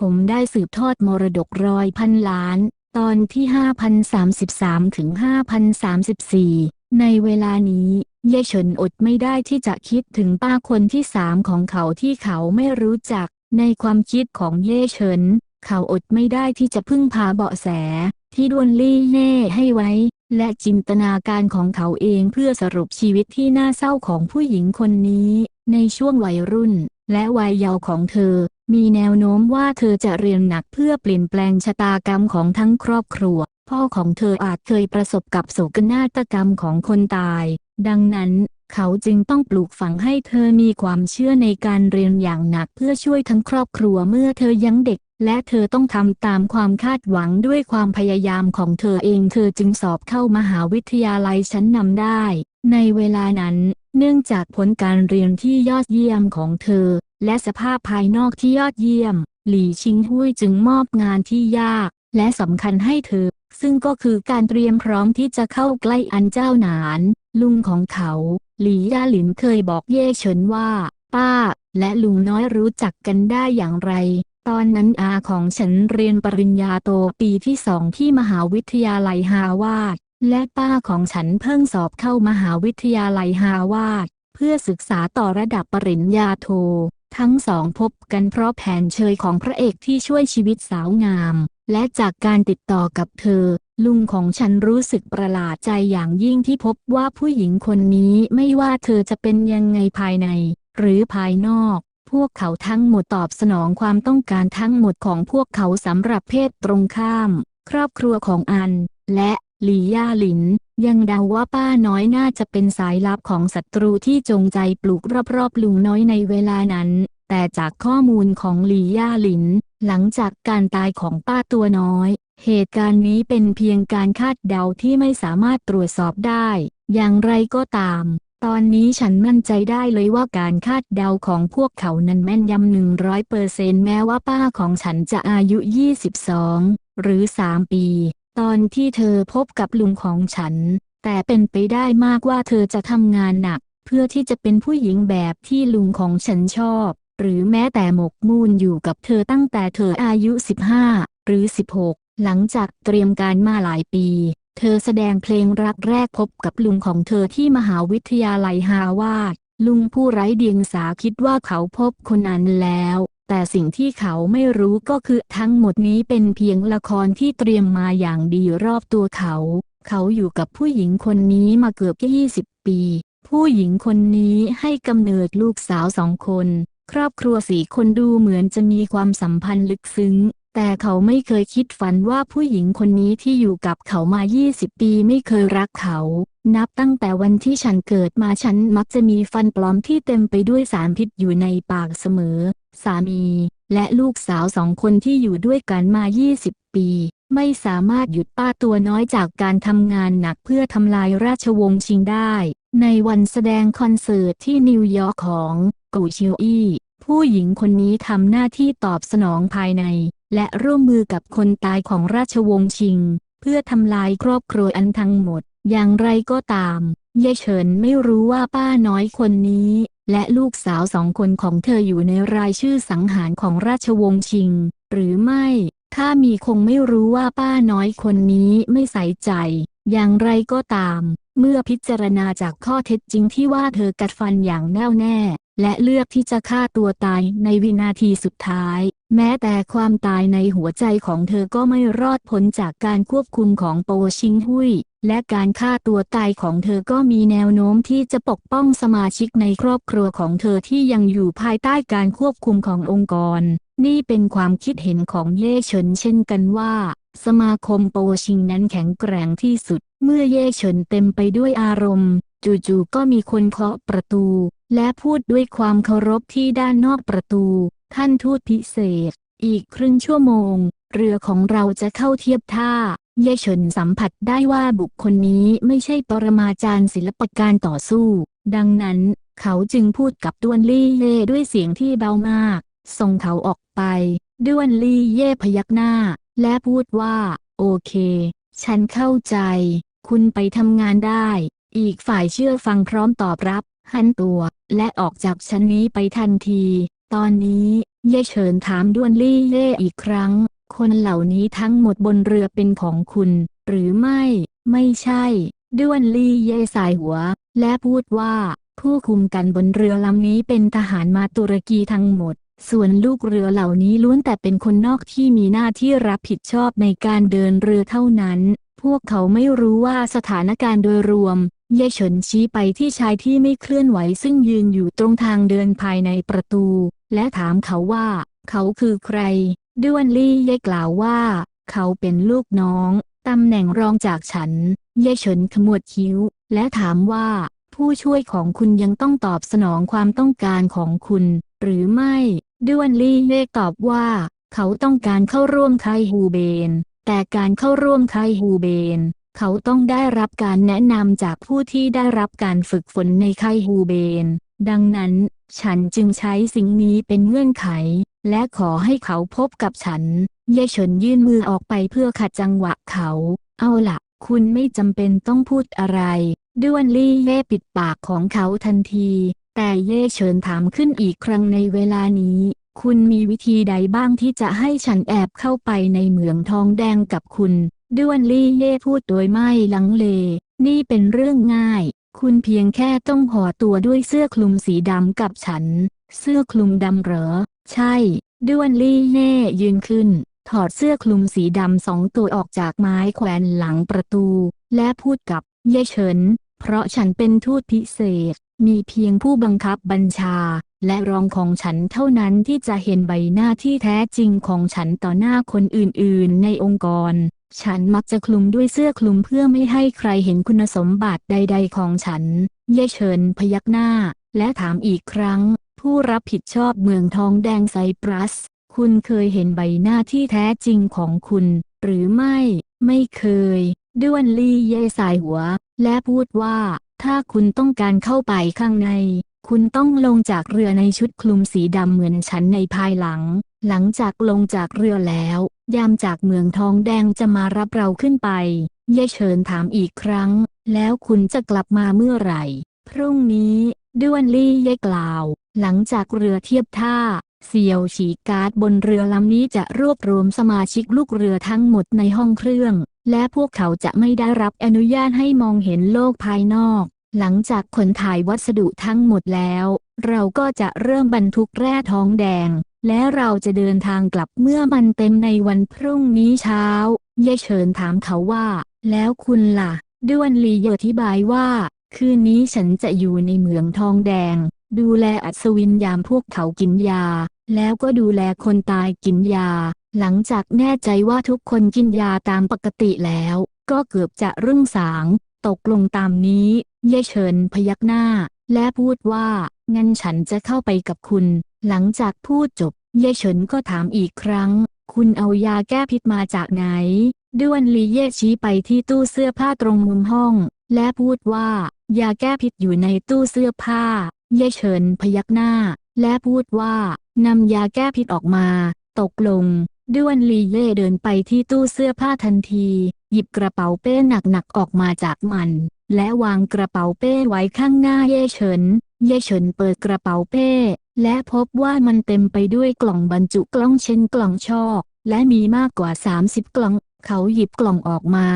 ผมได้สืบทอดมรดกร้อยพันล้าน ตอนที่ 5033 ถึง 5034 ในเวลานี้เย่เฉินอดไม่ได้ที่จะคิดถึงป้าคนที่สามของเขาที่เขาไม่รู้จัก ในความคิดของเย่เฉิน เขาอดไม่ได้ที่จะพึ่งพาเบาะแส ที่ดวนลี่เย่ให้ไว้ และจินตนาการของเขาเองเพื่อสรุปชีวิตที่น่าเศร้าของผู้หญิงคนนี้ ในช่วงวัยรุ่น และวัยเยาว์ของเธอ มีแนวโน้มว่าเธอจะเรียนหนักเพื่อเปลี่ยนแปลงชะตากรรมของทั้งครอบครัว พ่อของเธออาจเคยประสบกับโศกนาฏกรรมของคนตาย ดังนั้น เขาจึงต้องปลูกฝังให้เธอมีความเชื่อในการเรียนอย่างหนักเพื่อช่วยทั้งครอบครัวเมื่อเธอยังเด็ก และเธอต้องทำตามความคาดหวังด้วยความพยายามของเธอเองเธอจึงสอบเข้ามหาวิทยาลัยชั้นนำได้ ในเวลานั้นเนื่องจากผลการเรียนที่ยอดเยี่ยมของเธอ และสภาพภายนอกที่ยอดเยี่ยม หลี่ชิงหุยจึงมอบงานที่ยาก และสำคัญให้เธอ ซึ่งก็คือการเตรียมพร้อมที่จะเข้าใกล้อันเจ้าหนาน ลุงของเขา หลี่ย่าหลินเคยบอกเย่เฉินว่า ป้า และลุงน้อยรู้จักกันได้อย่างไร ตอนนั้นอาของฉันเรียนปริญญาโตปีที่สองที่มหาวิทยาลัยฮาวาดและป้าของฉันเพิ่งสอบเข้ามหาวิทยาลัยฮาวาดเพื่อศึกษาต่อระดับปริญญาโท ทั้งสองพบกันเพราะแผนเชยของพระเอกที่ช่วยชีวิตสาวงาม และจากการติดต่อกับเธอ ลุงของฉันรู้สึกประหลาดใจอย่างยิ่งที่พบว่าผู้หญิงคนนี้ไม่ว่าเธอจะเป็นยังไงภายใน หรือภายนอก พวกเขาทั้งหมดตอบสนองความต้องการทั้งหมดของพวกเขาสำหรับเพศตรงข้าม ครอบครัวของอัน และหลี่ย่าหลิน ยังเดาว่าป้าน้อยน่าจะเป็นสายลับของศัตรูที่จงใจปลูกรอบๆลุงน้อยในเวลานั้น แต่จากข้อมูลของหลีย่าหลิน หลังจากการตายของป้าตัวน้อย เหตุการณ์นี้เป็นเพียงการคาดเดาที่ไม่สามารถตรวจสอบได้ อย่างไรก็ตาม ตอนนี้ฉันมั่นใจได้เลยว่าการคาดเดาของพวกเขานั้นแม่นยำหนึ่งร้อยเปอร์เซนแม้ว่าป้าของฉันจะอายุ 22 หรือ 3 ปี ตอนที่เธอพบกับลุงของฉัน แต่เป็นไปได้มากว่าเธอจะทำงานหนัก เพื่อที่จะเป็นผู้หญิงแบบที่ลุงของฉันชอบ หรือแม้แต่หมกมุ่นอยู่กับเธอตั้งแต่เธออายุ 15 หรือ 16 หลังจากเตรียมการมาหลายปี เธอแสดงเพลงรักแรกพบกับลุงของเธอที่มหาวิทยาลัยฮาวาดลุงผู้ไร้เดียงสาคิดว่าเขาพบคนนั้นแล้ว แต่สิ่งที่เขาไม่รู้ก็คือทั้งหมดนี้เป็นเพียงละครที่เตรียมมาอย่างดีรอบตัวเขา เขาอยู่กับผู้หญิงคนนี้มาเกือบ 20 ปี ผู้หญิงคนนี้ให้กำเนิดลูกสาวสองคน ครอบครัวสี่คนดูเหมือนจะมีความสัมพันธ์ลึกซึ้ง แต่เขาไม่เคยคิดฝันว่าผู้หญิงคนนี้ที่อยู่กับเขามา 20 ปีไม่เคยรักเขา นับตั้งแต่วันที่ฉันเกิดมาฉันมักจะมีฟันปลอมที่เต็มไปด้วยสารพิษอยู่ในปากเสมอ สามี และลูกสาวสองคนที่อยู่ด้วยกันมา 20 ปี ไม่สามารถหยุดป้าตัวน้อยจากการทำงานหนักเพื่อทำลายราชวงศ์ชิงได้ ในวันแสดงคอนเสิร์ตที่นิวยอร์กของกูชิวอี้ผู้หญิงคนนี้ทำหน้าที่ตอบสนองภายใน และร่วมมือกับคนตายของราชวงศ์ชิง เพื่อทำลายครอบครัวอันทั้งหมด อย่างไรก็ตามเย่เฉินไม่รู้ว่าป้าน้อยคนนี้ และลูกสาวสองคนของเธออยู่ในรายชื่อสังหารของราชวงศ์ชิง หรือไม่ ถ้ามีคงไม่รู้ว่าป้าน้อยคนนี้ไม่ใส่ใจ อย่างไรก็ตาม เมื่อพิจารณาจากข้อเท็จจริงที่ว่าเธอกัดฟันอย่างแน่วแน่ และเลือกที่จะฆ่าตัวตายในวินาทีสุดท้าย แม้แต่ความตายในหัวใจของเธอก็ไม่รอดพ้นจากการควบคุมของโปชิงหุย และการฆ่าตัวตายของเธอก็มีแนวโน้มที่จะปกป้องสมาชิกในครอบครัวของเธอที่ยังอยู่ภายใต้การควบคุมขององค์กร นี่เป็นความคิดเห็นของเย่เฉินเช่นกันว่า สมาคมโปชิงนั้นแข็งแกร่งที่สุด เมื่อเย่เฉินเต็มไปด้วยอารมณ์ จู่ๆก็มีคนเคาะประตู และพูดด้วยความเคารพที่ด้านนอกประตู ท่านทูตพิเศษ อีกครึ่งชั่วโมง เรือของเราจะเข้าเทียบท่าเย่เฉินสัมผัสได้ว่าบุคคลนี้ไม่ใช่ปรมาจารย์ศิลปการต่อสู้ ดังนั้น เขาจึงพูดกับด้วนลี่เย่ด้วยเสียงที่เบามาก ส่งเขาออกไป ด้วนลี่เย่พยักหน้า และพูดว่า โอเค ฉันเข้าใจ คุณไปทำงานได้ อีกฝ่ายเชื่อฟังพร้อมตอบรับ หันตัว และออกจากชั้นนี้ไปทันที ตอนนี้ เย่เฉินถามด้วนลี่เย่อีกครั้ง คนเหล่านี้ทั้งหมดบนเรือเป็นของคุณ หรือไม่ ไม่ใช่ ด้วนลี่เย่สายหัว และพูดว่า ผู้คุมกันบนเรือลำนี้เป็นทหารมาตุรกีทั้งหมด ส่วนลูกเรือเหล่านี้ล้วนแต่เป็นคนนอกที่มีหน้าที่รับผิดชอบในการเดินเรือเท่านั้น พวกเขาไม่รู้ว่าสถานการณ์โดยรวมเย่เฉินชี้ไปที่ชายที่ไม่เคลื่อนไหวซึ่งยืนอยู่ตรงทางเดินภายในประตู และถามเขาว่า เขาคือใคร ด้วนลี่เย่กล่าวว่า เขาเป็นลูกน้องตำแหน่งรองจากฉัน เย่เฉินขมวดคิ้ว และถามว่า ผู้ช่วยของคุณยังต้องตอบสนองความต้องการของคุณ หรือไม่ ด้วนลี่เย่ตอบว่า เขาต้องการเข้าร่วมไคฮูเบน แต่การเข้าร่วมไคฮูเบน เขาต้องได้รับการแนะนำจากผู้ที่ได้รับการฝึกฝนในไคฮูเบน ดังนั้น ฉันจึงใช้สิ่งนี้เป็นเงื่อนไข และขอให้เขาพบกับฉัน เย่เฉินยื่นมือออกไปเพื่อขัดจังหวะเขา เอาละคุณไม่จำเป็นต้องพูดอะไรด้วนลี่เย่ปิดปากของเขาทันที แต่เย่เฉินถามขึ้นอีกครั้งในเวลานี้ คุณมีวิธีใดบ้างที่จะให้ฉันแอบเข้าไปในเหมืองทองแดงกับคุณด้วนลี่เย่พูดโดยไม่ลังเล นี่เป็นเรื่องง่าย คุณเพียงแค่ต้องห่อตัวด้วยเสื้อคลุมสีดำกับฉัน เสื้อคลุมดำเหรอ ใช่ด้วนลี่เย่ยืนขึ้น ถอดเสื้อคลุมสีดำสองตัวออกจากไม้แขวนหลังประตู และพูดกับเย่เฉิน เพราะฉันเป็นทูตพิเศษ มีเพียงผู้บังคับบัญชา และรองของฉันเท่านั้นที่จะเห็นใบหน้าที่แท้จริงของฉันต่อหน้าคนอื่นๆ ในองค์กร ฉันมักจะคลุมด้วยเสื้อคลุมเพื่อไม่ให้ใครเห็นคุณสมบัติใด ๆ ของฉัน เย่เฉินพยักหน้า และถามอีกครั้ง ผู้รับผิดชอบเมืองทองแดงไซปรัส คุณเคยเห็นใบหน้าที่แท้จริงของคุณ หรือไม่ ไม่เคยด้วนลี่เย่สายหัว และพูดว่า ถ้าคุณต้องการเข้าไปข้างใน คุณต้องลงจากเรือในชุดคลุมสีดำเหมือนฉันในภายหลัง หลังจากลงจากเรือแล้ว ยามจากเมืองทองแดงจะมารับเราขึ้นไป เย่เฉินถามอีกครั้ง แล้วคุณจะกลับมาเมื่อไหร่ พรุ่งนี้ด้วนลี่เย่กล่าว หลังจากเรือเทียบท่าเซียวฉีการ์ดบนเรือลำนี้จะรวบรวมสมาชิกลูกเรือทั้งหมดในห้องเครื่อง และพวกเขาจะไม่ได้รับอนุญาตให้มองเห็นโลกภายนอก หลังจากขนถ่ายวัสดุทั้งหมดแล้ว เราก็จะเริ่มบรรทุกแร่ทองแดง และเราจะเดินทางกลับเมื่อมันเต็มในวันพรุ่งนี้เช้าเย่เฉินถามเขาว่า แล้วคุณล่ะ ด้วนลีอธิบายว่า คืนนี้ฉันจะอยู่ในเหมืองทองแดง ดูแลอัศวินยามพวกเขากินยา แล้วก็ดูแลคนตายกินยา หลังจากแน่ใจว่าทุกคนกินยาตามปกติแล้ว ก็เกือบจะรุ่งสาง ตกลงตามนี้ เย่เฉินพยักหน้า และพูดว่า งั้นฉันจะเข้าไปกับคุณ หลังจากพูดจบ เย่เฉินก็ถามอีกครั้ง คุณเอายาแก้พิษมาจากไหน ด้วนลีเย่ชี้ไปที่ตู้เสื้อผ้าตรงมุมห้อง และพูดว่า ยาแก้พิษอยู่ในตู้เสื้อผ้า เย่เฉินพยักหน้า และพูดว่านำยาแก้พิษออกมา ตกลง ด้วนลีเย่เดินไปที่ตู้เสื้อผ้าทันที หยิบกระเป๋าเป้หนักๆออกมาจากมัน และวางกระเป๋าเป้ไว้ข้างหน้าเย่เฉิน เย่เฉินเปิดกระเป๋าเป้ และพบว่ามันเต็มไปด้วยกล่องบรรจุกล้องเช่นกล่องช่อและมีมากกว่า 30 กล่อง เขาหยิบกล่องออกมา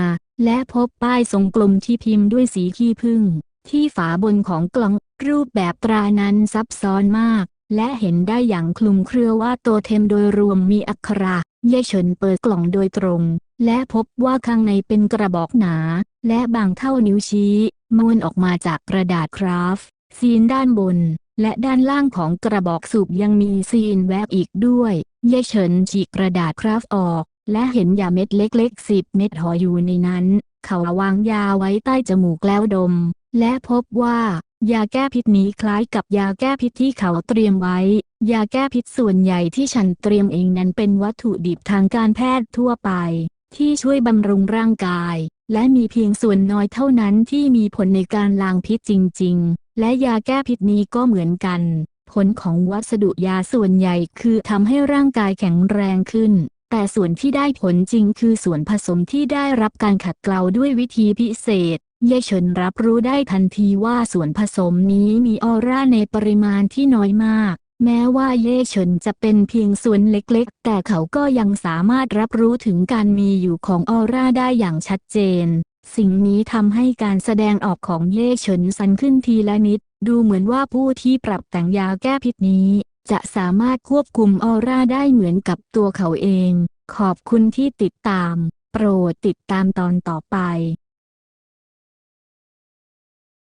และพบป้ายทรงกลมที่พิมพ์ด้วยสีขี้ผึ้งที่ฝาบนของกล่อง รูปแบบตรานั้นซับซ้อนมากและเห็นได้อย่างคลุมเครือว่าตัวเทมโดยรวมมีอักขระ เย่เฉินเปิดกล่องโดยตรง และพบว่าข้างในเป็นกระบอกหนา และบางเท่านิ้วชี้ม้วนออกมาจากกระดาษคราฟซีนด้านบน และด้านล่างของกระบอกสูบยังมีซีนแวบอีกด้วย เย่เฉินฉีกกระดาษคราฟออก และเห็นยาเม็ดเล็กๆสิบเม็ดห่ออยู่ในนั้น เขาวางยาไว้ใต้จมูกแล้วดม และพบว่า ยาแก้พิษนี้คล้ายกับยาแก้พิษที่เขาเตรียมไว้ ยาแก้พิษส่วนใหญ่ที่ฉันเตรียมเองนั้นเป็นวัตถุดิบทางการแพทย์ทั่วไป ที่ช่วยบำรุงร่างกาย และมีเพียงส่วนน้อยเท่านั้นที่มีผลในการล้างพิษจริง ๆ และยาแก้พิษนี้ก็เหมือนกัน ผลของวัสดุยาส่วนใหญ่คือทำให้ร่างกายแข็งแรงขึ้น แต่ส่วนที่ได้ผลจริงคือส่วนผสมที่ได้รับการขัดเกลาด้วยวิธีพิเศษ เยเฉินรับรู้ได้ทันทีว่าส่วนผสมนี้มีออร่าในปริมาณที่น้อยมาก แม้ว่าเย่เฉินจะเป็นเพียงส่วนเล็กๆ แต่เขาก็ยังสามารถรับรู้ถึงการมีอยู่ของออร่าได้อย่างชัดเจน สิ่งนี้ทำให้การแสดงออกของเย่เฉินสันขึ้นทีละนิด ดูเหมือนว่าผู้ที่ปรับแต่งยาแก้พิษนี้ จะสามารถควบคุมออร่าได้เหมือนกับตัวเขาเอง ขอบคุณที่ติดตาม โปรดติดตามตอนต่อไป